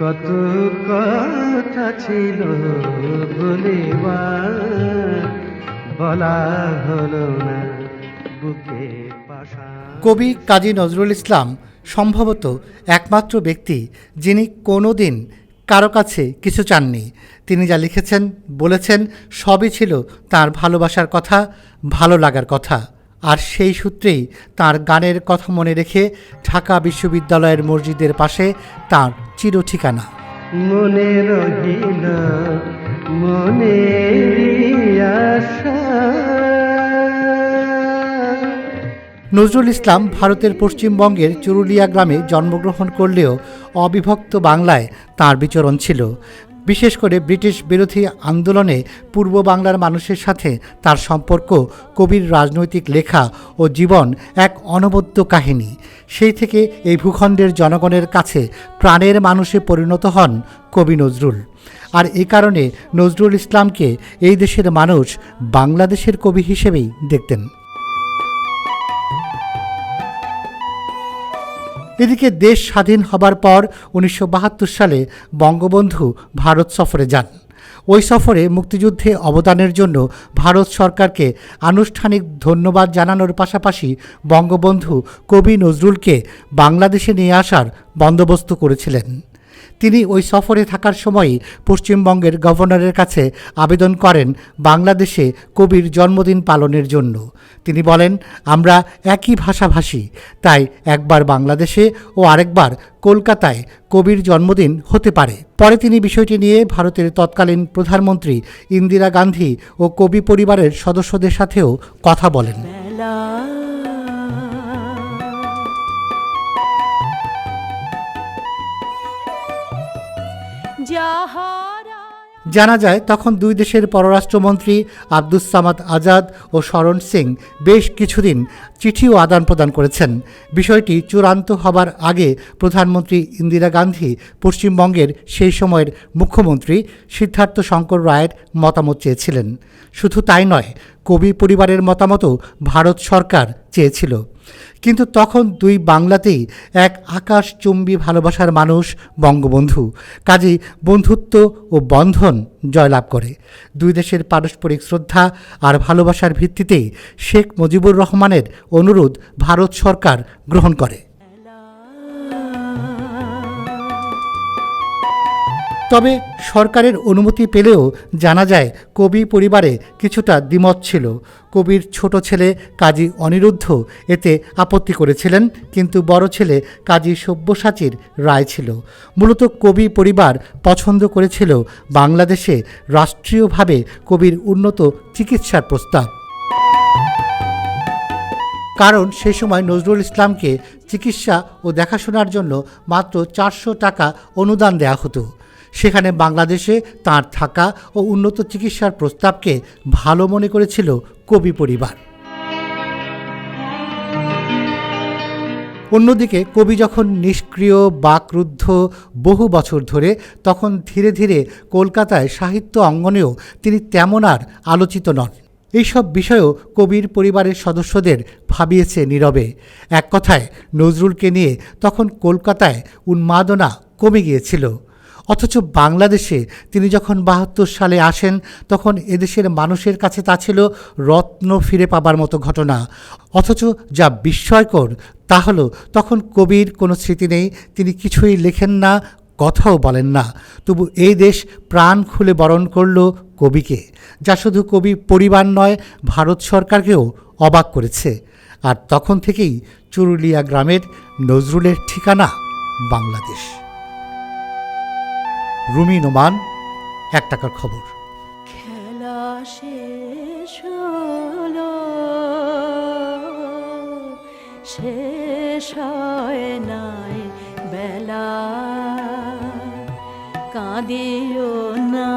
কত কথা ছিল বলিবার বলা হলো না বুকে কবি কাজী নজরুল ইসলাম সম্ভবত একমাত্র ব্যক্তি যিনি কোনো দিন কারও কাছে কিছু চাননি। তিনি যা লিখেছেন, বলেছেন, সবই ছিল তার ভালোবাসার কথা, ভালো লাগার কথা। আর সেই সূত্রেই তার গানের কথা মনে রেখে ঢাকা বিশ্ববিদ্যালয়ের মসজিদের পাশে তার চির ঠিকানা মনে রহিল মনে নজরুল ইসলাম ভারতের পশ্চিমবঙ্গের চুরুলিয়া গ্রামে জন্মগ্রহণ করলেও অবিভক্ত বাংলায় তার বিচরণ ছিল। বিশেষ করে ব্রিটিশ বিরোধী আন্দোলনে পূর্ব বাংলার মানুষের সাথে তার সম্পর্ক, কবির রাজনৈতিক লেখা ও জীবন এক অনবদ্য কাহিনী। সেই থেকে এই ভূখণ্ডের জনগণের কাছে প্রাণের মানুষে পরিণত হন কবি নজরুল। আর এ কারণে নজরুল ইসলামকে এই দেশের মানুষ বাংলাদেশের কবি হিসেবেই দেখতেন। এদিকে দেশ স্বাধীন হবার পর উনিশশো বাহাত্তর সালে বঙ্গবন্ধু ভারত সফরে যান। ওই সফরে মুক্তিযুদ্ধে অবদানের জন্য ভারত সরকারকে আনুষ্ঠানিক ধন্যবাদ জানানোর পাশাপাশি বঙ্গবন্ধু কবি নজরুলকে বাংলাদেশে নিয়ে আসার বন্দোবস্ত করেছিলেন। তিনি ওই সফরে থাকার সময়ই পশ্চিমবঙ্গের গভর্নরের কাছে আবেদন করেন বাংলাদেশে কবির জন্মদিন পালনের জন্য। তিনি বলেন, আমরা একই ভাষাভাষী তাই একবার বাংলাদেশে ও আরেকবার কলকাতায় কবির জন্মদিন হতে পারে। পরে তিনি বিষয়টি নিয়ে ভারতের তৎকালীন প্রধানমন্ত্রী ইন্দিরা গান্ধী ও কবি পরিবারের সদস্যদের সাথেও কথা বলেন। বেলা যাহারা জানা যায়, তখন দুই দেশের পররাষ্ট্রমন্ত্রী আব্দুস সামাদ আজাদ ও শরণ সিং বেশ কিছুদিন চিঠিও আদান প্রদান করেছেন। বিষয়টি চূড়ান্ত হবার আগে প্রধানমন্ত্রী ইন্দিরা গান্ধী পশ্চিমবঙ্গের সেই সময়ের মুখ্যমন্ত্রী সিদ্ধার্থ শঙ্কর রায়ের মতামত চেয়েছিলেন। শুধু তাই নয়, কবি পরিবারের মতামতও ভারত সরকার চেয়েছিল। কিন্তু তখন দুই বাংলাতেই এক আকাশচুম্বী ভালোবাসার মানুষ বঙ্গবন্ধু। কাজেই বন্ধুত্ব ও বন্ধন জয়লাভ করে। দুই দেশের পারস্পরিক শ্রদ্ধা আর ভালোবাসার ভিত্তিতেই শেখ মুজিবুর রহমানের অনুরোধ ভারত সরকার গ্রহণ করে। তবে সরকারের অনুমতি পেলেও জানা যায় কবি পরিবারে কিছুটা দ্বিমত ছিল। কবির ছোট ছেলে কাজী অনিরুদ্ধ এতে আপত্তি করেছিলেন, কিন্তু বড় ছেলে কাজী সব্যসাচীর রায় ছিল। মূলত কবি পরিবার পছন্দ করেছিল বাংলাদেশে রাষ্ট্রীয়ভাবে কবির উন্নত চিকিৎসার প্রস্তাব। কারণ সে সময় নজরুল ইসলামকে চিকিৎসা ও দেখাশোনার জন্য মাত্র চারশো টাকা অনুদান দেওয়া হতো। সেখানে বাংলাদেশে তার থাকা ও উন্নত চিকিৎসার প্রস্তাবকে ভালো মনে করেছিল কবি পরিবার। অন্যদিকে কবি যখন নিষ্ক্রিয়, বাকরুদ্ধ বহু বছর ধরে, তখন ধীরে ধীরে কলকাতায় সাহিত্য অঙ্গনেও তিনি তেমন আর আলোচিত নন। এইসব বিষয়েও কবির পরিবারের সদস্যদের ভাবিয়েছে নীরবে। এক কথায়, নজরুলকে নিয়ে তখন কলকাতায় উন্মাদনা কমে গিয়েছিল। অথচ বাংলাদেশে তিনি যখন বাহাত্তর সালে আসেন, তখন এদেশের মানুষের কাছে তা ছিল রত্ন ফিরে পাবার মতো ঘটনা। অথচ যা বিস্ময়কর, তা হলো তখন কবির কোনো স্মৃতি নেই, তিনি কিছুই লেখেন না, কথাও বলেন না। তবু এই দেশ প্রাণ খুলে বরণ করল কবিকে, যা শুধু কবি পরিবার নয়, ভারত সরকারকেও অবাক করেছে। আর তখন থেকেই চুরুলিয়া গ্রামের নজরুলের ঠিকানা বাংলাদেশ। রুমি নোমান এক টাকার খবর। খেলা শেষ হলো শেষ হয় নাই বেলা। কাঁদিও না।